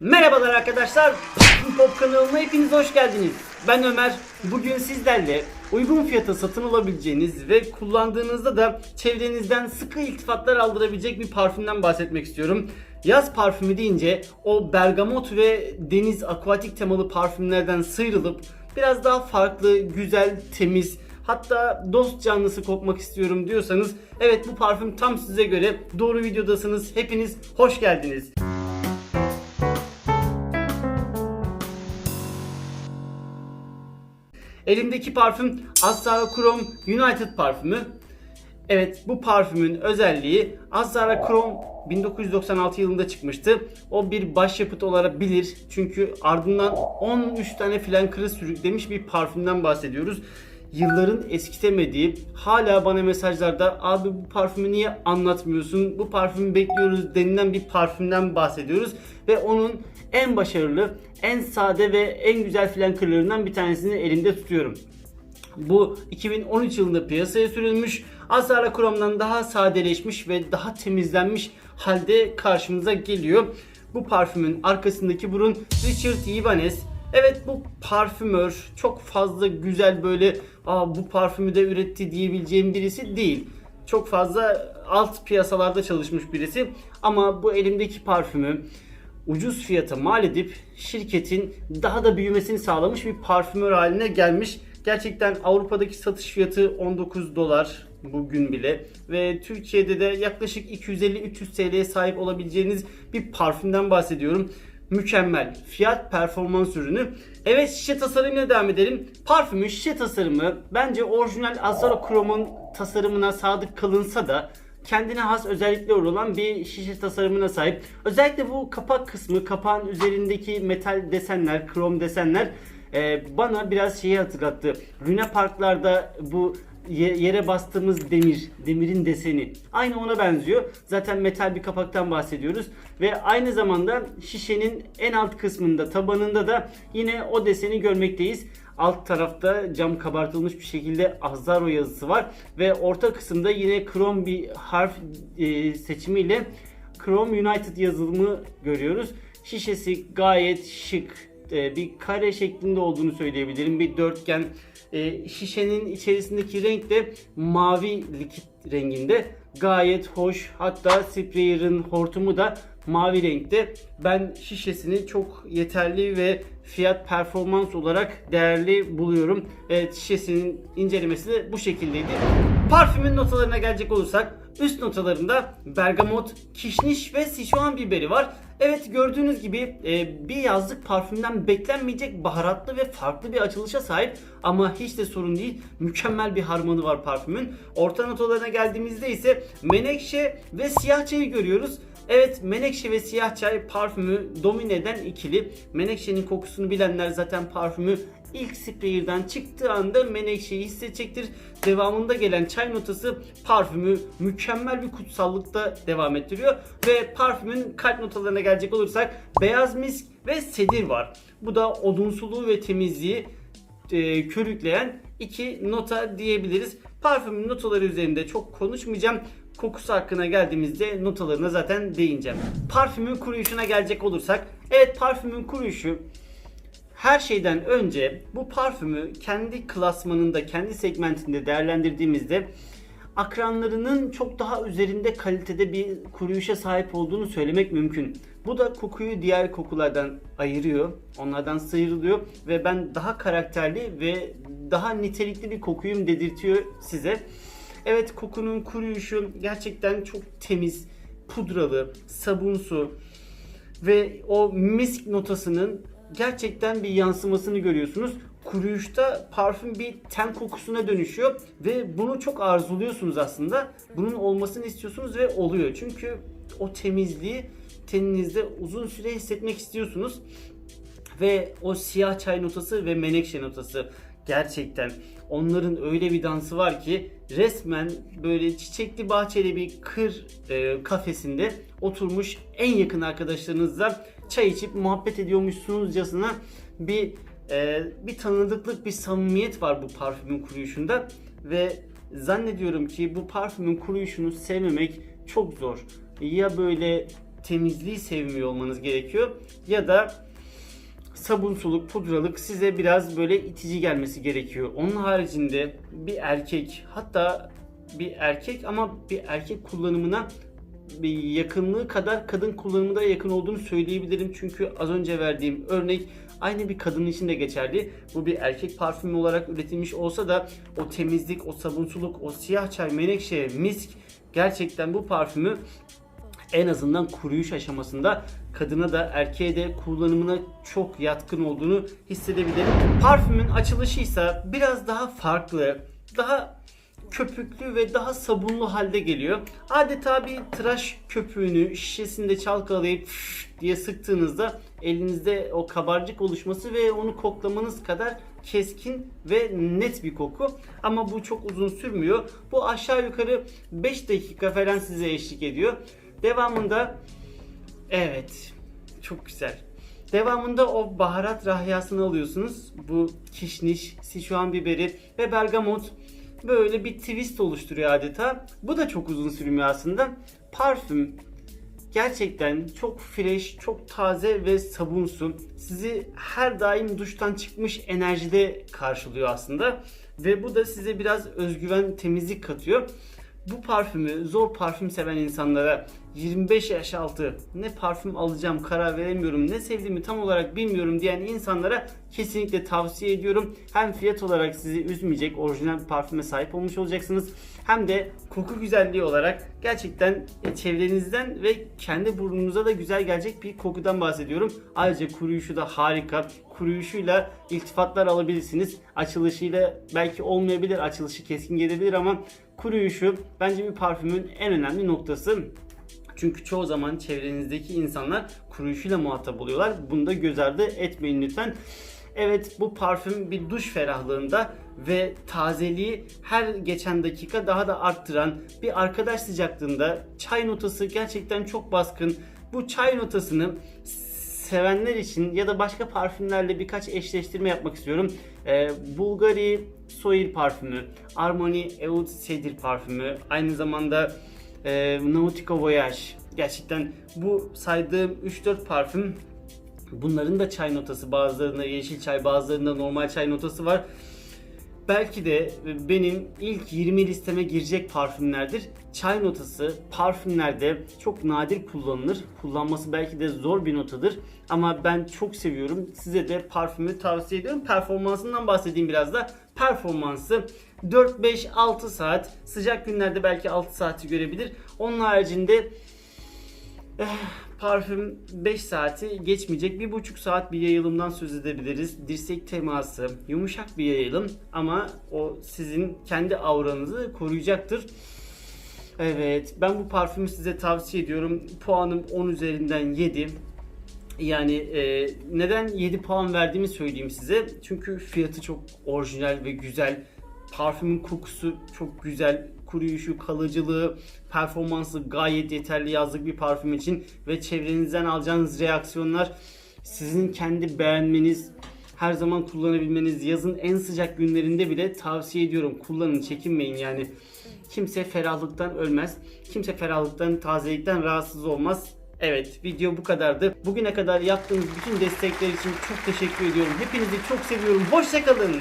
Merhabalar arkadaşlar. Pop kanalına hepiniz hoş geldiniz. Ben Ömer. Bugün sizlerle uygun fiyata satın alabileceğiniz ve kullandığınızda da çevrenizden sıkı iltifatlar aldırabilecek bir parfümden bahsetmek istiyorum. Yaz parfümü deyince o bergamot ve deniz akvatik temalı parfümlerden sıyrılıp biraz daha farklı, güzel, temiz, hatta dost canlısı kokmak istiyorum diyorsanız evet bu parfüm tam size göre doğru videodasınız. Hepiniz hoş geldiniz. Elimdeki parfüm Azara Chrome United parfümü. Evet bu parfümün özelliği Azara Chrome 1996 yılında çıkmıştı. O bir başyapıt olarak bilir. Çünkü ardından 13 tane flankırı sürüklemiş bir parfümden bahsediyoruz. Yılların eskitemediği, hala bana mesajlarda abi bu parfümü niye anlatmıyorsun, bu parfümü bekliyoruz denilen bir parfümden bahsediyoruz. Ve onun en başarılı, en sade ve en güzel flankırlarından bir tanesini elimde tutuyorum. Bu 2013 yılında piyasaya sürülmüş. Azara Chrome'dan daha sadeleşmiş ve daha temizlenmiş halde karşımıza geliyor. Bu parfümün arkasındaki burun Richard Ibanez. Evet bu parfümör çok fazla güzel böyle Aa, bu parfümü de üretti diyebileceğim birisi değil. Çok fazla alt piyasalarda çalışmış birisi. Ama bu elimdeki parfümü ucuz fiyata mal edip şirketin daha da büyümesini sağlamış bir parfümör haline gelmiş. Gerçekten Avrupa'daki satış fiyatı 19 dolar bugün bile ve Türkiye'de de yaklaşık 250-300 TL'ye sahip olabileceğiniz bir parfümden bahsediyorum. Mükemmel. Fiyat performans ürünü. Evet şişe tasarımıyla devam edelim. Parfümün şişe tasarımı bence orijinal Azara Chrome'un tasarımına sadık kalınsa da kendine has özellikleri olan bir şişe tasarımına sahip. Özellikle bu kapak kısmı, kapağın üzerindeki metal desenler, krom desenler e, bana biraz şeyi hatırlattı. Luna Parklarda bu yere bastığımız demir, demirin deseni. Aynı ona benziyor. Zaten metal bir kapaktan bahsediyoruz. Ve aynı zamanda şişenin en alt kısmında, tabanında da yine o deseni görmekteyiz. Alt tarafta cam kabartılmış bir şekilde Azaro yazısı var. Ve orta kısımda yine krom bir harf e, seçimiyle Chrome United yazılımı görüyoruz. Şişesi gayet şık, e, bir kare şeklinde olduğunu söyleyebilirim. Bir dörtgen. E, şişenin içerisindeki renk de mavi likit renginde. Gayet hoş. Hatta sprayer'ın hortumu da mavi renkte. Ben şişesini çok yeterli ve fiyat performans olarak değerli buluyorum. Evet şişesinin incelemesi de bu şekildeydi. Parfümün notalarına gelecek olursak üst notalarında bergamot, kişniş ve sichuan biberi var. Evet gördüğünüz gibi e, bir yazlık parfümden beklenmeyecek baharatlı ve farklı bir açılışa sahip ama hiç de sorun değil. Mükemmel bir harmanı var parfümün. Orta notalarına geldiğimizde ise menekşe ve siyah çayı görüyoruz. Evet menekşe ve siyah çay parfümü domine eden ikili. Menekşenin kokusunu bilenler zaten parfümü ilk sprayer'dan çıktığı anda menekşeyi hissedecektir. Devamında gelen çay notası parfümü mükemmel bir kutsallıkta devam ettiriyor. Ve parfümün kalp notalarına gelecek olursak beyaz misk ve sedir var. Bu da odunsuluğu ve temizliği e, körükleyen iki nota diyebiliriz. Parfümün notaları üzerinde çok konuşmayacağım. Kokusu hakkına geldiğimizde notalarına zaten değineceğim. Parfümün kuruyuşuna gelecek olursak, evet parfümün kuruyuşu her şeyden önce bu parfümü kendi klasmanında, kendi segmentinde değerlendirdiğimizde akranlarının çok daha üzerinde kalitede bir kuruyuşa sahip olduğunu söylemek mümkün. Bu da kokuyu diğer kokulardan ayırıyor, onlardan sıyrılıyor ve ben daha karakterli ve daha nitelikli bir kokuyum dedirtiyor size. Evet kokunun kuruyuşu gerçekten çok temiz, pudralı, sabunsu ve o misk notasının gerçekten bir yansımasını görüyorsunuz. Kuruyuşta parfüm bir ten kokusuna dönüşüyor ve bunu çok arzuluyorsunuz aslında. Bunun olmasını istiyorsunuz ve oluyor. Çünkü o temizliği teninizde uzun süre hissetmek istiyorsunuz. Ve o siyah çay notası ve menekşe notası gerçekten onların öyle bir dansı var ki resmen böyle çiçekli bahçeli bir kır e, kafesinde oturmuş en yakın arkadaşlarınızla çay içip muhabbet ediyormuşsunuzcasına bir e, bir tanıdıklık, bir samimiyet var bu parfümün kuruyuşunda ve zannediyorum ki bu parfümün kuruyuşunu sevmemek çok zor. Ya böyle temizliği sevmiyor olmanız gerekiyor. Ya da sabunsuluk, pudralık size biraz böyle itici gelmesi gerekiyor. Onun haricinde bir erkek hatta bir erkek ama bir erkek kullanımına bir yakınlığı kadar kadın kullanımına yakın olduğunu söyleyebilirim. Çünkü az önce verdiğim örnek aynı bir kadının için de geçerli. Bu bir erkek parfümü olarak üretilmiş olsa da o temizlik, o sabunsuluk, o siyah çay, menekşe, misk gerçekten bu parfümü en azından kuruyuş aşamasında kadına da erkeğe de kullanımına çok yatkın olduğunu hissedebilirim. Parfümün açılışı ise biraz daha farklı, daha köpüklü ve daha sabunlu halde geliyor. Adeta bir tıraş köpüğünü şişesinde çalkalayıp diye sıktığınızda elinizde o kabarcık oluşması ve onu koklamanız kadar keskin ve net bir koku. Ama bu çok uzun sürmüyor. Bu aşağı yukarı 5 dakika falan size eşlik ediyor. Devamında evet çok güzel. Devamında o baharat rahyasını alıyorsunuz. Bu kişniş, sichuan biberi ve bergamot böyle bir twist oluşturuyor adeta. Bu da çok uzun sürmüyor aslında. Parfüm gerçekten çok fresh, çok taze ve sabunsu. Sizi her daim duştan çıkmış enerjide karşılıyor aslında. Ve bu da size biraz özgüven, temizlik katıyor. Bu parfümü zor parfüm seven insanlara 25 yaş altı ne parfüm alacağım karar veremiyorum ne sevdiğimi tam olarak bilmiyorum diyen insanlara kesinlikle tavsiye ediyorum. Hem fiyat olarak sizi üzmeyecek orijinal bir parfüme sahip olmuş olacaksınız. Hem de koku güzelliği olarak gerçekten e, çevrenizden ve kendi burnunuza da güzel gelecek bir kokudan bahsediyorum. Ayrıca kuruyuşu da harika. Kuruyuşuyla iltifatlar alabilirsiniz. Açılışıyla belki olmayabilir. Açılışı keskin gelebilir ama kuruyuşu bence bir parfümün en önemli noktası. Çünkü çoğu zaman çevrenizdeki insanlar kuruyuşuyla muhatap oluyorlar. Bunu da göz ardı etmeyin lütfen. Evet bu parfüm bir duş ferahlığında ve tazeliği her geçen dakika daha da arttıran bir arkadaş sıcaklığında çay notası gerçekten çok baskın. Bu çay notasını sevenler için ya da başka parfümlerle birkaç eşleştirme yapmak istiyorum. Ee, Bulgari Soil parfümü, Armani Eau Sedir parfümü, aynı zamanda e, Nautica Voyage. Gerçekten bu saydığım 3-4 parfüm bunların da çay notası bazılarında yeşil çay bazılarında normal çay notası var. Belki de benim ilk 20 listeme girecek parfümlerdir. Çay notası parfümlerde çok nadir kullanılır. Kullanması belki de zor bir notadır. Ama ben çok seviyorum. Size de parfümü tavsiye ediyorum. Performansından bahsedeyim biraz da. Performansı 4-5-6 saat. Sıcak günlerde belki 6 saati görebilir. Onun haricinde Eh, parfüm 5 saati geçmeyecek. 1,5 saat bir yayılımdan söz edebiliriz. Dirsek teması, yumuşak bir yayılım ama o sizin kendi auranızı koruyacaktır. Evet, ben bu parfümü size tavsiye ediyorum. Puanım 10 üzerinden 7. Yani e, neden 7 puan verdiğimi söyleyeyim size. Çünkü fiyatı çok orijinal ve güzel. Parfümün kokusu çok güzel. Kuruyuşu, kalıcılığı, performansı gayet yeterli yazlık bir parfüm için. Ve çevrenizden alacağınız reaksiyonlar sizin kendi beğenmeniz, her zaman kullanabilmeniz, yazın en sıcak günlerinde bile tavsiye ediyorum. Kullanın, çekinmeyin yani. Kimse ferahlıktan ölmez. Kimse ferahlıktan, tazelikten rahatsız olmaz. Evet video bu kadardı. Bugüne kadar yaptığınız bütün destekler için çok teşekkür ediyorum. Hepinizi çok seviyorum. Hoşçakalın.